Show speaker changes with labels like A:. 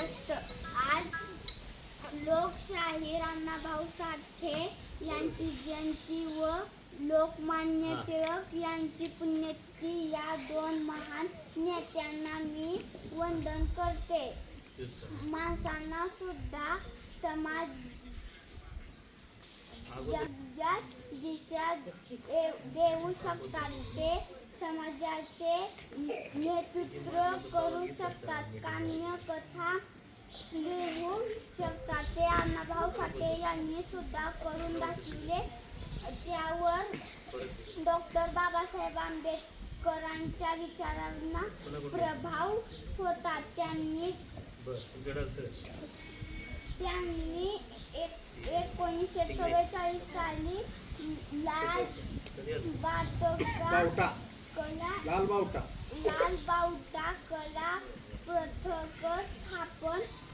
A: स्वस्त आज लोकशाहीर अण्णाभाऊ साठे यांची जयंती व लोकमान्य. टिळक यांची पुण्यतिथी या दोन महान नेत्यांना मी वंदन करते. माणसांना सुद्धा समाज दिशा दे- देऊ शकतात. ते समाजाचे नेतृत्व करू शकतात. काम्य कथा लिहू शकतात ते अण्णाभाऊ साठे यांनी सुद्धा करून दाखविले. त्यावर डॉक्टर बाबासाहेब आंबेडकरांच्या विचारांना प्रभाव होता. त्यांनी त्यांनी एक एकोणीसशे चव्वेचाळीस साली लाल
B: बावटा
A: कला
B: लाल बावटा
A: लाल बावटा कला पथक स्थापन